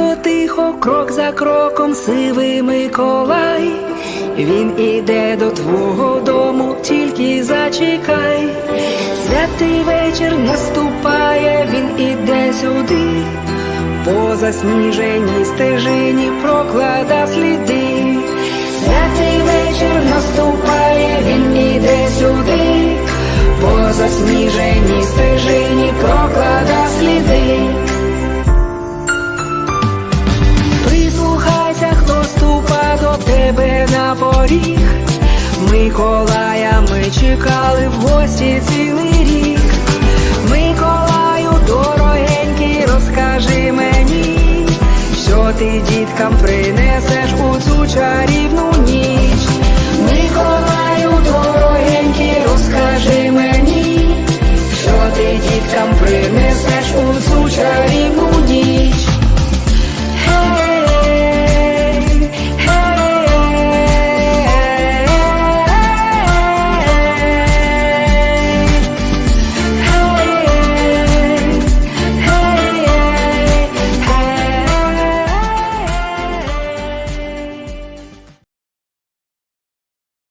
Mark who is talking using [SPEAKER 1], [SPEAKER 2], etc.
[SPEAKER 1] Тихо, тихо, крок за кроком, сивий Миколай. Він іде до твого дому, тільки зачекай. Святий вечір наступає, він іде сюди. По засніженій стежині проклада сліди. Святий вечір наступає, він іде сюди. По засніженій стежині проклада доріг, Миколая ми чекали в гості цілий рік. Миколаю, дорогенький, розкажи мені, що ти діткам принесеш у цю чарівну ніч. Миколаю, дорогенький, розкажи мені, що ти діткам принесеш у цю чарівну ніч.